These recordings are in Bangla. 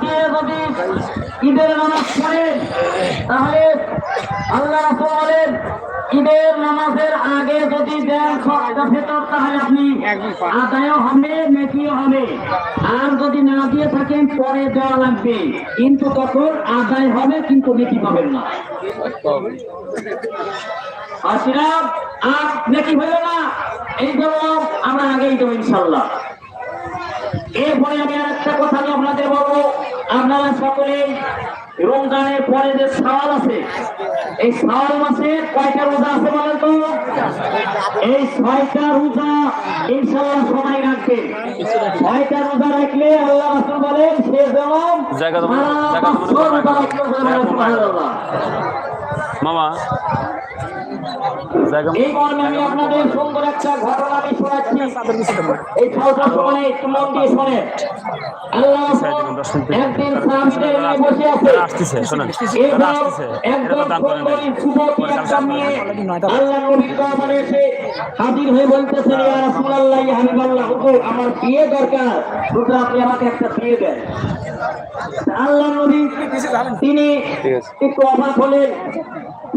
দিয়ে যদি ঈদের নামাজ আল্লাহ ঈদের নামাজের আগে যদি ভেতর হবে হবে। আর যদি না দিয়ে থাকেন, পরে দেওয়া লাগবে। কিন্তু তখন আদায় হবে, কিন্তু নেকি পাবেন না। আর সেটা আর নেকি হলো না, এই জন্য আমরা আগেই দেবো ইনশাল্লাহ এরপরে আমি আর একটা কথা আমি আপনাদের বলব। আপনারা সকলেই রমজানের পরে যে সাওয়াল আছে এই সাওয়াল মাসে কয়টা রোজা আছে বলেন তো? এই ছয়টা রোজা ইনশাল্লাহ সময় রাখবে। ছয়টা রোজা রাখলে আল্লাহ রাসূল বলেন সে যেমন জায়গা জায়গা মনে। মামা এই মর্মে আমি আপনাদের সুন্দর একটা ঘটনা আমি শোনাচ্ছি। এই ছয়টার সময় একটু মন দিয়ে শোনে আল্লাহ একদিন সাহাবীদের নিয়ে বসে আছে। আসতেছে শোনেন। এরপর তারা আসতেছে এটা একজন তো দান করেন সুন্দরী যুবতী একটা মেয়ে আল্লাহ নবীর দরবারে এসে হাজির হয়ে ইয়া রাসূলুল্লাহ ইয়া হাবিবাল্লাহ আমার বিয়ে দরকার। আপনি আমাকে একটা বিয়ে দেন। আল্লাহ নবী তিনি একটু অবাক হলেন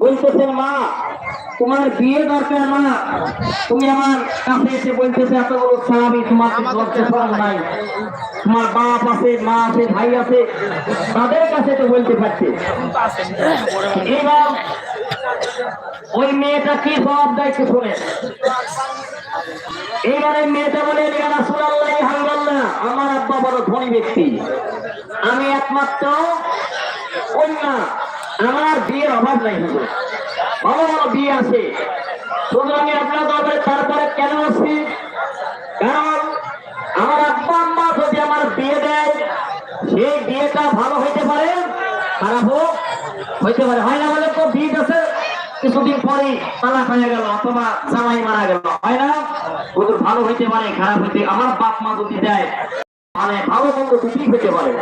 বলতেছেন মা তোমার বিয়ে দরকার মা। তুমি আমার কাছে এসে বলতেছে এত বড় স্বামী তোমার লজ্জা শরম নাই। তোমার বাপ আছে মা আছে ভাই আছে তাদের কাছে তো বলতে পারছে। এবার ওই মেয়েটা কি জবাব দেয় একটু শুনে এইবারে মেয়েটা বলে আমার আব্বা বড় ধনী ব্যক্তি। আমি একমাত্র কন্যা। আমার বিয়ের অভাব নাই হুজুর। ভালো ভালো বিয়ে আছে। আমি আপনার দরবারে তারপরে কেন আসছি? কারণ আমার আব্বা আম্মা যদি আমার বিয়ে দেয়, সেই বিয়েটা ভালো হইতে পারে, খারাপ হোক, হইতে পারে। হয় না বলে তো, বিয়ে আছে কিছুদিন পরে তালাক হয়ে গেল, অথবা জামাই মারা গেল। হয় না? ভালো হইতে পারে, খারাপ হইতে আমার বাপ মা যদি দেয় মানে ভালো মন্দ দুটি পেতে পারে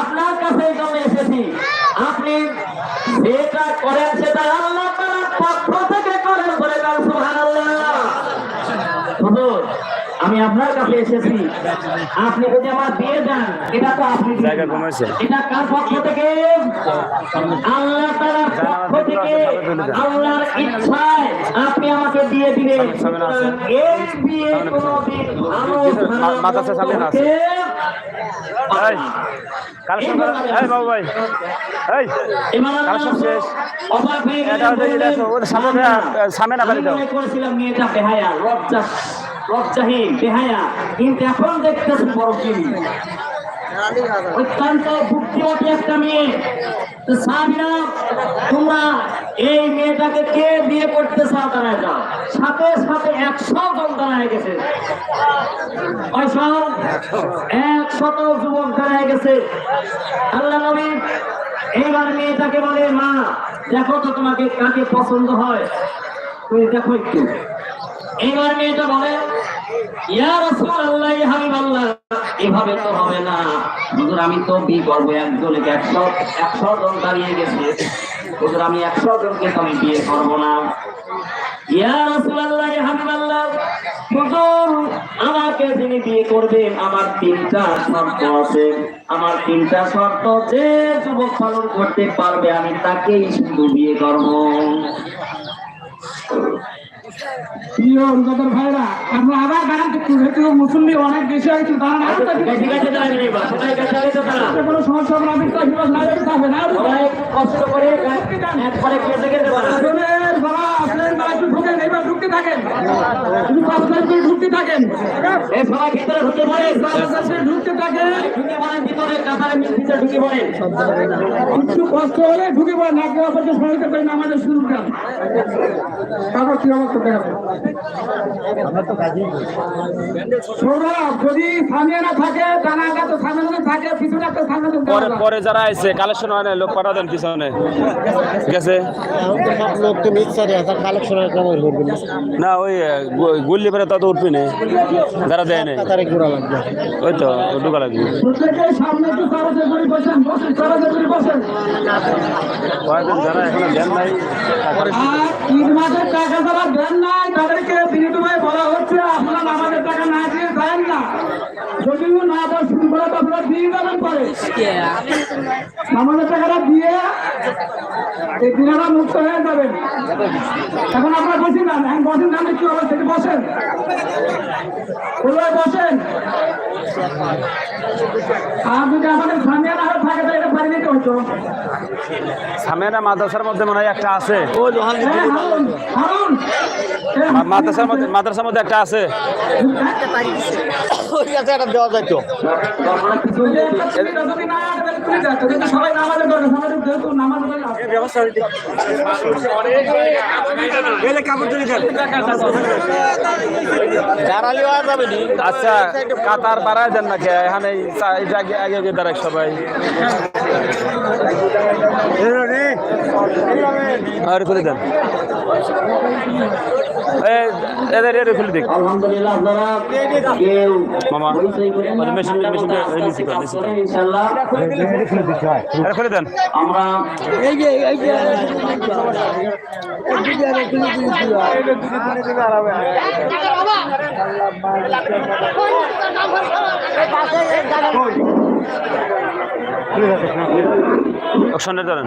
আপনার কাছে এই জন্য এসেছি। আপনি যেটা করেন, সেটা আল্লাহ তাআলার পক্ষ থেকে করেন বলে কাল সুবহানাল্লাহ। হুজুর আমি আপনার কাছে এসেছি। আপনি যদি আমার দিয়ে দেন এটা তো আপনি। এটা কার পক্ষ থেকে? আল্লাহ তাআলার পক্ষ থেকে আল্লাহর ইচ্ছায় আপনি আমাকে দিয়ে সামনে এই বিয়ে কোনোদিন সামনে না আছে। এই, কালেকশন করা এই বাবু ভাই। এই কালেকশন শেষ। অবাক হয়ে গেলেন, এটা হচ্ছে এটা আছে, ওদের সামনে সামনে না বাড়ি দাও। করেছিলাম মেয়েটা বেহায়া লজ্জা। লজ্জাহীন বেহায়া, কিন্তু এখন দেখতেছেন বড় কি? অত্যন্ত বুদ্ধিমতী একটা মেয়ে। সাবিনা, তোমরা এই মেয়েটাকে কে বিয়ে করতে চাও দাঁড়ায় যাও। সাথে সাথে একশো জন দাঁড়ায় গেছে। একশত যুবক দাঁড়ায় গেছে। আল্লাহ নবী, এইবার মেয়েটাকে বলে, মা, দেখো তো তোমাকে কাকে পছন্দ হয়। তুমি দেখো একটু। এইবার মেয়েটা বলে এভাবে তো হবে না। হুজুর, আমি তো করব একশো জন দাঁড়িয়ে গেছে। হুজুর, আমি একশো জনকে তো আমি বিয়ে করব না। আমাকে যিনি বিয়ে করবেন, আমার তিনটা শর্ত আছে। আমার তিনটা শর্ত, যে যুবক পালন করতে পারবে, আমি তাকেই শুধু বিয়ে করব। প্রিয় ভাইরা আমরা আবার দাঁড়ান যেহেতু মুসল্লি অনেক বেশি হয়েছে দাঁড়ান আর। কোনো সমস্যা হবে না কষ্ট করে একটু ঢুকেন এবার ঢুকতে থাকেন। শুধু পাঁচ করে ঢুকতে থাকেন। এই ভিতরে ঢুকে পড়েন। ঢুকতে থাকেন। ঢুকে পড়েন ভিতরে, কাতারে ভিতরে ঢুকে পড়েন। একটু কষ্ট হলে ঢুকে পড়েন না কেউ আপনাকে সহায়তা করেন আমাদের শুরু তারপর কি অবস্থা দেখাবো সৌরভ যদি সামনে না থাকে জানা তো সামনে যদি থাকে পিছনে একটা সামনে পরে পরে যারা আইছে কালেকশন হয় না লোক পাঠা দেন পিছনে। ঠিক আছে লোক তো মিক্সারে আছে করবেন না? ওই গুল্লি পরে তত উঠবি না। যারা দেয় না ওই তো ঢুকা লাগবে। কয়েকজন যারা এখনও দেন নাই টাকা যারা দেন নাই তাদেরকে বলা হচ্ছে আপনারা আমাদের টাকা না দেন না। যদি না দেওয়া শুরু করে তো আপনারা দিয়ে যাবেন পরে। আমাদের টাকাটা দিয়ে এই দিনারা মুক্ত হয়ে যাবেন। এখন আপনারা বসেন না এখন বসেন না কি হবে সেটা বসেন। কোথায় বসেন? আর যদি আমাদের থাকে তো এটা পারি নিতে হতো। সামেরা মাদ্রাসার মধ্যে মনে হয় একটা আছে। হ্যাঁ, হারুন, হারুন। মাদ্রাসার মধ্যে মাদ্রাসার মধ্যে একটা আছে। একটা দেওয়া যাইতো। আপনারা হয় আচ্ছা কাতার বাড়ায় দেন নাকি? এখানে আগে আগে দাঁড়ায় সবাই। আর খুলে দেন। এদের খুলে আলহামদুলিল্লাহ আপনারা কেউ মামা, মেশিন- মেশিন- ইনশাআল্লাহ খুলে দেন। আমরা অপশনে ধরেন।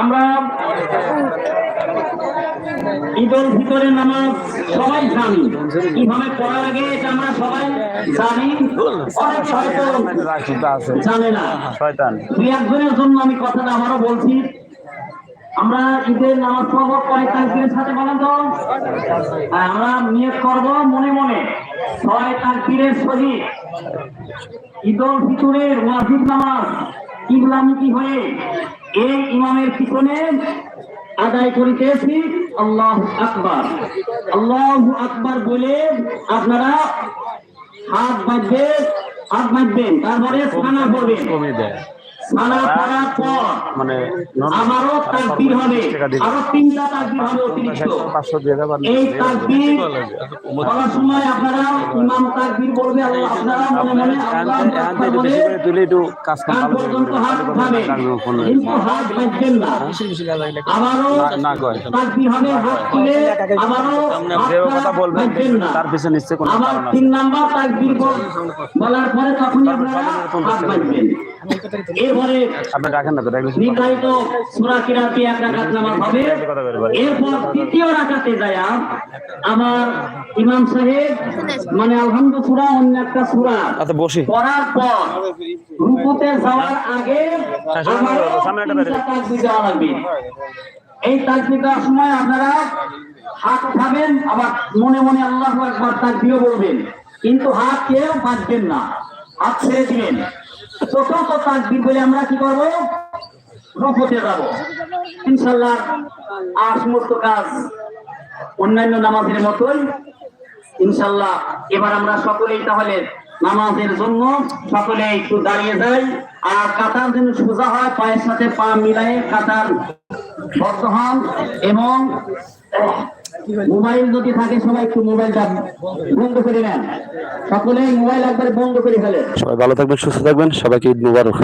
আমরা ঈদুল ফিতরের নামাজ সবাই জানি কীভাবে পড়া লাগে এটা আমরা সবাই জানি অনেকে হয়তো জানে না। শয়তান। দুই একজনের জন্য আমি কথাটা আমারও বলছি। আমরা ঈদের নামাজ পড়ব কয়েক তারিখের সাথে বলেন তো। আর আমরা নিয়োগ করব মনে মনে। ছয় তারিখের সহিত ঈদুল ফিতরের ওয়াজিব নামাজ ইসলামী হয়ে এই ইমামের পিছনে আদায় করিতেছি। আল্লাহ আকবার। আল্লাহ আকবার বলে আপনারা হাত বাঁধবেন হাত বাঁধবেন তারপরে কমে করবেন করার পর মানে আবারও তাকবীর হবে আরও তিনটা তাকবীর হবে অতিরিক্ত এই তাকবীর বলার সময় আপনারা ইমাম তাকবীর বলবে আপনারা মনে মনে আল্লাহ বলে তুলে একটু কাজ কাম কান ভালো পর্যন্ত হাত উঠাবে কিন্তু হাত বাঁধবেন না আবারও তাকবীর হবে হাত তুলে আবারও কথা বলবেন তার পিছনে নিশ্চয়ই কোনো তিন নাম্বার তাকবীর বলার পরে তখনই আপনারা হাত বাঁধবেন এরপরে আপনি রাখেন না তো রাখলে নির্ধারিত সূরা কিরাতি এক রাকাত নামাজ হবে। এরপর তৃতীয় রাকাতে যায় আমার ইমাম সাহেব মানে আলহামদুলিল্লাহ সূরা অন্য একটা সূরা আচ্ছা বসি। পড়ার পর রুকুতে যাওয়ার আগে হ্যাঁ, সামনে একটা- দেওয়া লাগবে। এই সময় আপনারা হাত উঠাবেন আবার মনে মনে আল্লাহ একবার তাকবীরও বলবেন। কিন্তু হাত কেউ বাঁধবেন না হাত ছেড়ে দিবেন। চতুর্থ তাকবীর বলে আমরা কি করব? রুকুতে যাব। ইনশাল্লাহ আর সমস্ত কাজ অন্যান্য নামাজের মতোই। ইনশাল্লাহ এবার আমরা সকলেই তাহলে নামাজের জন্য সকলে একটু দাঁড়িয়ে যাই। আর কাতার যেন সোজা হয়, পায়ের সাথে পা মিলাই কাতার বদ্ধ হন এবং মোবাইল যদি থাকে সবাই একটু মোবাইলটা বন্ধ করে নেন। সকলে মোবাইল একবার বন্ধ করে ফেলে সবাই ভালো থাকবেন সুস্থ থাকবেন। সবাইকে ঈদ মুবারক।